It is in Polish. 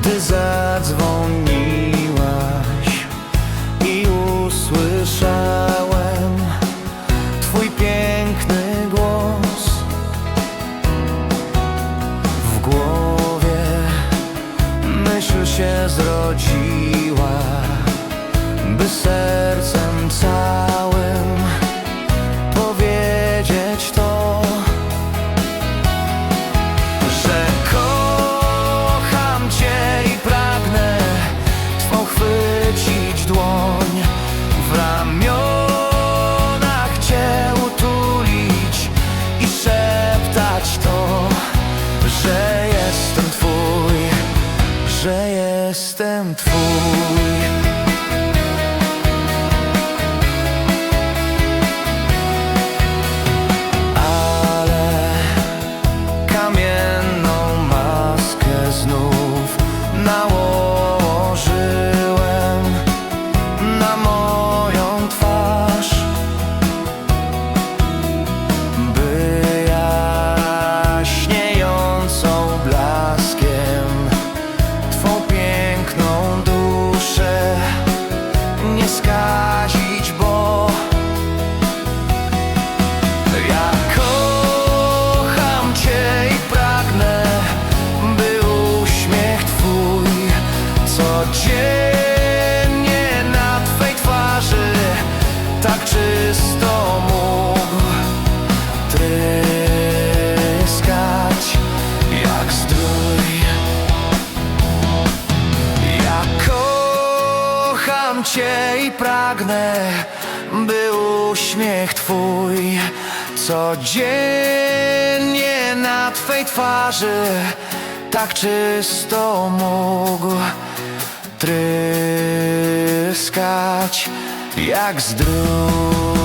Gdy zadzwoniłaś i usłyszałem Twój piękny głos W głowie myśl się zrodziła. jestem Twój. cię i pragnę, by uśmiech twój codziennie na twej twarzy tak czysto mógł tryskać jak zdrój.